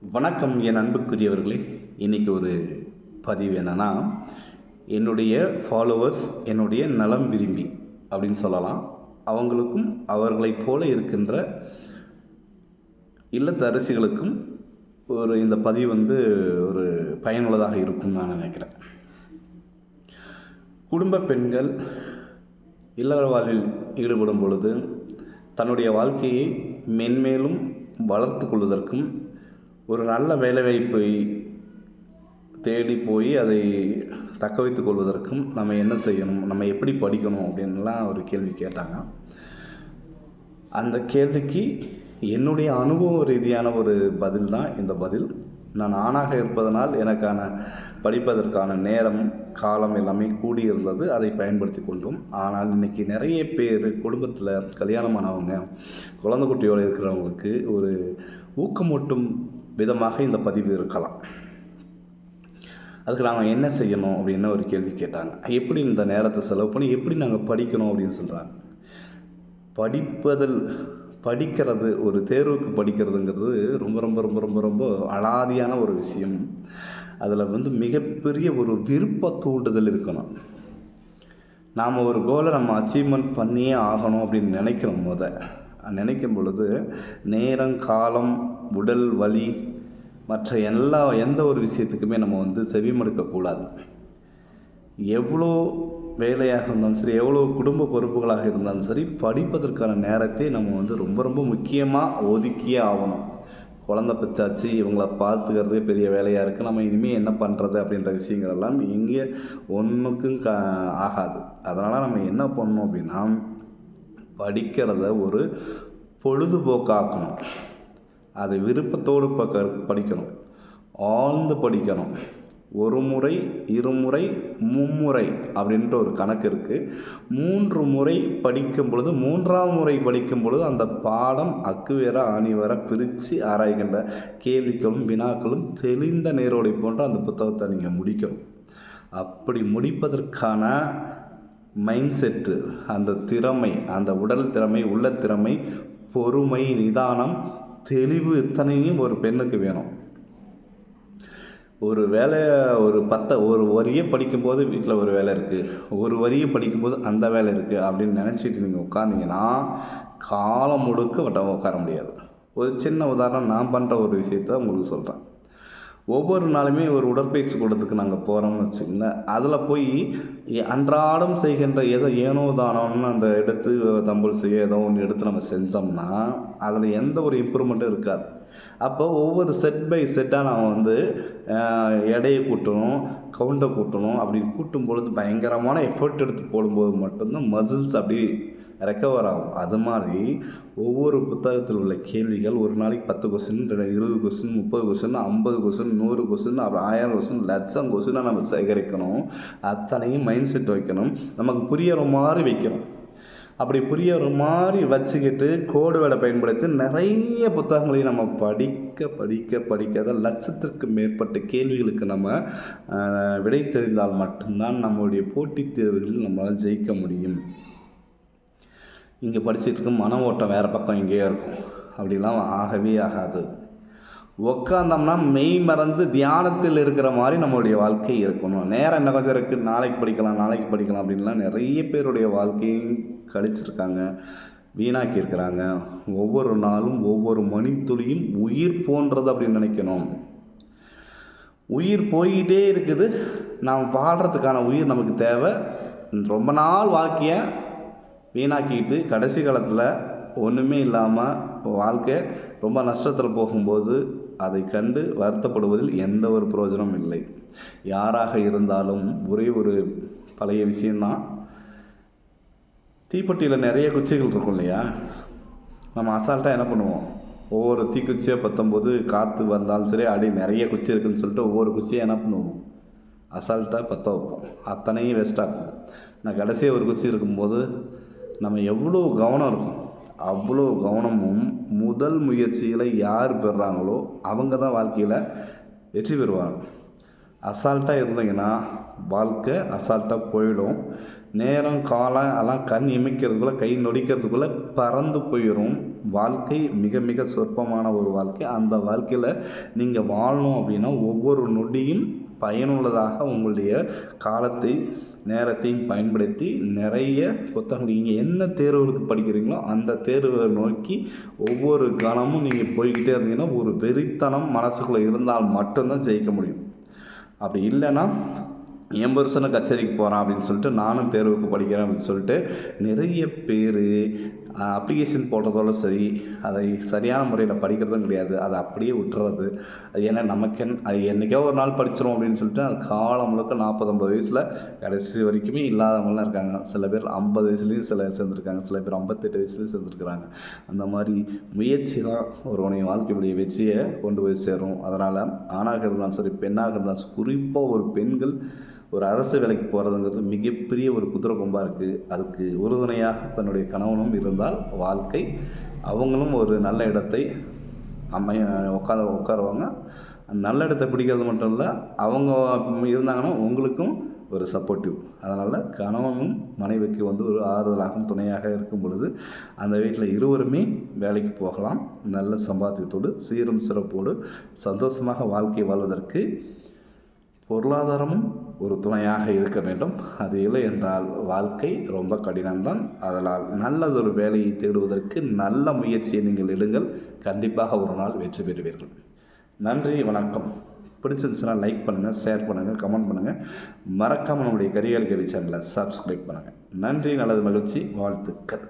வணக்கம் என் அன்புக்குரியவர்களே. இன்றைக்கி ஒரு பதிவு என்னென்னா என்னுடைய ஃபாலோவர்ஸ் என்னுடைய நலம் விரும்பி அப்படின்னு சொல்லலாம். அவங்களுக்கும் அவர்களைப் போல இருக்கின்ற இல்லத்தரசிகளுக்கும் ஒரு இந்த பதிவு வந்து ஒரு பயனுள்ளதாக இருக்கும்னு நான் நினைக்கிறேன். குடும்ப பெண்கள் இல்லற வாழ்வில் ஈடுபடும் பொழுது தன்னுடைய வாழ்க்கையை மென்மேலும் வளர்த்து கொள்வதற்கும் ஒரு நல்ல வேலைவாய்ப்பை தேடி போய் அதை தக்க வைத்து கொள்வதற்கும் நம்ம என்ன செய்யணும் நம்ம எப்படி படிக்கணும் அப்படின்லாம் ஒரு கேள்வி கேட்டாங்க. அந்த கேள்விக்கு என்னுடைய அனுபவ ரீதியான ஒரு பதில் தான் இந்த பதில். நான் ஆணாக இருப்பதனால் எனக்கான படிப்பதற்கான நேரம் காலம் எல்லாமே கூடியிருந்தது. அதை பயன்படுத்தி கொண்டோம். ஆனால் இன்றைக்கி நிறைய பேர் குடும்பத்தில் கல்யாணமானவங்க குழந்தை குட்டியோடு இருக்கிறவங்களுக்கு ஒரு ஊக்கமூட்டும் விதமாக இந்த பதிவு இருக்கலாம். அதுக்கு நாங்கள் என்ன செய்யணும் அப்படின்னு ஒரு கேள்வி கேட்டாங்க. எப்படி இந்த நேரத்தை செலவு பண்ணி எப்படி நாங்கள் படிக்கணும் அப்படின்னு சொல்கிறாங்க படிப்பதில் படிக்கிறது ஒரு தேர்வுக்கு படிக்கிறதுங்கிறது ரொம்ப ரொம்ப ரொம்ப ரொம்ப ரொம்ப அலாதியான ஒரு விஷயம். அதில் வந்து மிகப்பெரிய ஒரு விருப்ப தூண்டுதல் இருக்கணும். நாம் ஒரு கோலை நம்ம அச்சீவ்மெண்ட் பண்ணியே ஆகணும் அப்படின்னு நினைக்கிறோம் முத. நினைக்கும் பொழுது நேரம் காலம் உடல் வலி மற்ற எல்லா எந்த ஒரு விஷயத்துக்குமே நம்ம வந்து செவிமடுக்கக்கூடாது. எவ்வளோ வேலையாக இருந்தாலும் சரி எவ்வளோ குடும்ப பொறுப்புகளாக இருந்தாலும் சரி படிப்பதற்கான நேரத்தை நம்ம வந்து ரொம்ப ரொம்ப முக்கியமாக ஒதுக்கியே ஆகணும். குழந்த பச்சாச்சு இவங்கள பார்த்துக்கிறதே பெரிய வேலையாக இருக்குது நம்ம இனிமேல் என்ன பண்ணுறது அப்படின்ற விஷயங்கள் எல்லாம் இங்கே ஒன்றுக்கும் க ஆகாது. அதனால் நம்ம என்ன பண்ணணும் அப்படின்னா படிக்கிறத ஒரு பொழுதுபோக்காக்கணும். அதை விருப்பத்தோடு பக்க படிக்கணும். ஆழ்ந்து படிக்கணும். ஒரு முறை இருமுறை மும்முறை அப்படின்ற ஒரு கணக்கு இருக்குது மூன்று முறை படிக்கும் பொழுது மூன்றாம் முறை படிக்கும் பொழுது அந்த பாடம் அக்குவேர ஆணிவர ஆணி வேற பிரித்து ஆராய்கின்ற கேள்விகளும் வினாக்களும் தெளிந்த நேரோடை போன்ற அந்த புத்தகத்தை நீங்கள் முடிக்கணும். அப்படி முடிப்பதற்கான மைண்ட் செட்டு அந்த திறமை அந்த உடல் திறமை உள்ள திறமை பொறுமை நிதானம் தெளிவு இத்தனையும் ஒரு பெண்ணுக்கு வேணும். ஒரு வேலையை ஒரு பத்தை ஒரு வரியே படிக்கும்போது வீட்டில் ஒரு வேலை இருக்குது ஒரு வரியை படிக்கும்போது அந்த வேலை இருக்குது அப்படின்னு நினச்சிட்டு நீங்கள் உட்காந்திங்கன்னா காலம் முழுக்க வட்டம் உட்கார முடியாது. ஒரு சின்ன உதாரணம் நான் பண்ணுற ஒரு விஷயத்த உங்களுக்கு சொல்கிறேன் ஒவ்வொரு நாளுமே ஒரு உடற்பயிற்சி கூடத்துக்கு நாங்கள் போகிறோம்னு வச்சுக்கோங்களேன். அதில் போய் அன்றாடம் செய்கின்ற எதோ ஏனோ தானோன்னு அந்த எடுத்து தம்பல் செய்ய ஏதோ ஒன்று எடுத்து நம்ம செஞ்சோம்னா அதில் எந்த ஒரு இம்ப்ரூவ்மெண்ட்டும் இருக்காது. அப்போ ஒவ்வொரு செட் பை செட்டாக நான் வந்து எடையை கூட்டணும் கவுண்டை கூட்டணும் அப்படி கூட்டும் பொழுது பயங்கரமான எஃபர்ட் எடுத்து போடும்போது மட்டும்தான் மசில்ஸ் அப்படி ரெக்கவர் ஆகும் அது மாதிரி ஒவ்வொரு புத்தகத்தில் உள்ள கேள்விகள் ஒரு நாளைக்கு பத்து கொஸ்டின் இருபது கொஸ்டின் முப்பது கொஸ்டின் ஐம்பது கொஸ்டின் நூறு கொஸ்டின் அப்புறம் ஆயிரம் கொஸ்டின் லட்சம் கொஸ்டினை நம்ம சேகரிக்கணும். அத்தனையும் மைண்ட் செட் வைக்கணும். நமக்கு புரியற மாதிரி வைக்கணும். அப்படி புரியற மாதிரி வச்சுக்கிட்டு கோடு வேலை பயன்படுத்தி நிறைய புத்தகங்களையும் நம்ம படிக்க படிக்க படிக்காத லட்சத்திற்கு மேற்பட்ட கேள்விகளுக்கு நம்ம விடை தெரிந்தால் மட்டும்தான் நம்மளுடைய போட்டித் தேர்வுகளில் நம்மளால் ஜெயிக்க முடியும். இங்கே படிச்சுட்டு மன ஓட்டம் வேறு பக்கம் எங்கேயோ இருக்கும். அப்படிலாம் ஆகவே ஆகாது. உக்காந்தோம்னா மெய் மறந்து தியானத்தில் இருக்கிற மாதிரி நம்மளுடைய வாழ்க்கை இருக்கணும். நேரம் என்ன கொஞ்சம் இருக்குது நாளைக்கு படிக்கலாம் நாளைக்கு படிக்கலாம் அப்படின்லாம் நிறைய பேருடைய வாழ்க்கையும் கழிச்சிருக்காங்க. வீணாக்கியிருக்கிறாங்க. ஒவ்வொரு நாளும் ஒவ்வொரு மணித்துளியும் உயிர் போன்றது அப்படின்னு நினைக்கணும். உயிர் போய்கிட்டே இருக்குது. நாம் வாழ்கிறதுக்கான உயிர் நமக்கு தேவை. ரொம்ப நாள் வாழ்க்கையை வீணாக்கிட்டு கடைசி காலத்தில் ஒன்றுமே இல்லாமல் வாழ்க்கை ரொம்ப நஷ்டத்தில் போகும்போது அதை கண்டு வருத்தப்படுவதில் எந்த ஒரு பிரயோஜனமும் இல்லை. யாராக இருந்தாலும் ஒரே ஒரு பழைய விஷயந்தான் தீப்பெட்டியில் நிறைய குச்சிகள் இருக்கும் இல்லையா? நம்ம அசால்ட்டாக என்ன பண்ணுவோம்? ஒவ்வொரு தீக்குச்சியாக பத்தொம்போது காற்று வந்தாலும் சரி அடி நிறைய குச்சி இருக்குதுன்னு சொல்லிட்டு ஒவ்வொரு குச்சியாக என்ன பண்ணுவோம்? அசால்ட்டாக பற்ற வைப்போம். அத்தனையும் வேஸ்ட்டாக இருக்கும் நான் கடைசியாக ஒரு குச்சி இருக்கும்போது நம்ம எவ்வளோ கவனம் இருக்கும் அவ்வளோ கவனமும் முதல் முயற்சியில் யார் பெறுறாங்களோ அவங்க தான் வாழ்க்கையில் வெற்றி பெறுவாங்க. அசால்ட்டாக இருந்தீங்கன்னா வாழ்க்கை அசால்ட்டாக போயிடும். நேரம் காலம் எல்லாம் கண் இமைக்கிறதுக்குள்ளே கை நொடிக்கிறதுக்குள்ளே பறந்து போயிடும் வாழ்க்கை மிக மிக சொற்பமான ஒரு வாழ்க்கை. அந்த வாழ்க்கையில் நீங்கள் வாழணும் அப்படின்னா ஒவ்வொரு நொடியும் பயனுள்ளதாக உங்களுடைய காலத்தை நேரத்தையும் பயன்படுத்தி நிறைய புத்தகங்கள் நீங்கள் என்ன தேர்வுகளுக்கு படிக்கிறீங்களோ அந்த தேர்வை நோக்கி ஒவ்வொரு கணமும் நீங்கள் போய்கிட்டே இருந்தீங்கன்னா ஒரு வெறித்தனம் மனசுக்குள்ளே இருந்தால் மட்டும்தான் ஜெயிக்க முடியும். அப்படி இல்லைன்னா என் புருஷனை கச்சேரிக்கு போகிறான் அப்படின்னு சொல்லிட்டு நானும் தேர்வுக்கு படிக்கிறேன் அப்படின்னு சொல்லிட்டு நிறைய பேர் அப்ளிகேஷன் போடுறதோட சரி அதை சரியான முறையில் படிக்கிறதும் கிடையாது. அதை அப்படியே விட்டுறது. அது ஏன்னா நமக்கு அது என்றைக்கோ ஒரு நாள் படிச்சிரும் அப்படின்னு சொல்லிட்டு அது காலம் முழுக்க நாற்பது ஐம்பது வயசில் கடைசி வரைக்குமே இல்லாதவங்களாம் இருக்காங்க. சில பேர் ஐம்பது வயசுலேயும் சில சேர்ந்துருக்காங்க. சில பேர் ஐம்பத்தெட்டு வயசுலேயும் சேர்ந்துருக்குறாங்க. அந்த மாதிரி முயற்சி தான் ஒருவனைய வாழ்க்கையுடைய வெற்றியை கொண்டு போய் சேரும். அதனால் ஆணாக இருந்தாலும் சரி பெண்ணாக இருந்தாலும் குறிப்பாக ஒரு பெண்கள் ஒரு அரசு வேலைக்கு போகிறதுங்கிறது மிகப்பெரிய ஒரு குதிரை கொம்பாக இருக்குது அதுக்கு உறுதுணையாக தன்னுடைய கணவனும் இருந்தால் வாழ்க்கை அவங்களும் ஒரு நல்ல இடத்தை அமைய உட்கார உட்காருவாங்க. நல்ல இடத்தை பிடிக்கிறது மட்டும் இல்லை அவங்க இருந்தாங்கன்னா உங்களுக்கும் ஒரு சப்போர்ட்டிவ் அதனால் கணவனும் மனைவிக்கு வந்து ஒரு ஆறுதலாகவும் துணையாக இருக்கும் பொழுது அந்த வீட்டில் இருவருமே வேலைக்கு போகலாம். நல்ல சம்பாத்தியத்தோடு சீரும் சிறப்போடு சந்தோஷமாக வாழ்க்கை வாழ்வதற்கு பொருளாதாரமும் ஒரு துணையாக இருக்க வேண்டும். அது இல்லை என்றால் வாழ்க்கை ரொம்ப கடினம்தான். அதனால் நல்லதொரு வேலையை தேடுவதற்கு நல்ல முயற்சியை நீங்கள் எடுங்கள். கண்டிப்பாக ஒரு நாள் வெற்றி பெறுவீர்கள். நன்றி வணக்கம். பிடிச்சிருந்துச்சுன்னா லைக் பண்ணுங்கள் ஷேர் பண்ணுங்கள் கமெண்ட் பண்ணுங்கள் மறக்காமல் நம்முடைய கரிகால் கேள்வி சேனலை சப்ஸ்கிரைப் பண்ணுங்கள் நன்றி நல்லது மகிழ்ச்சி வாழ்த்துக்கள்.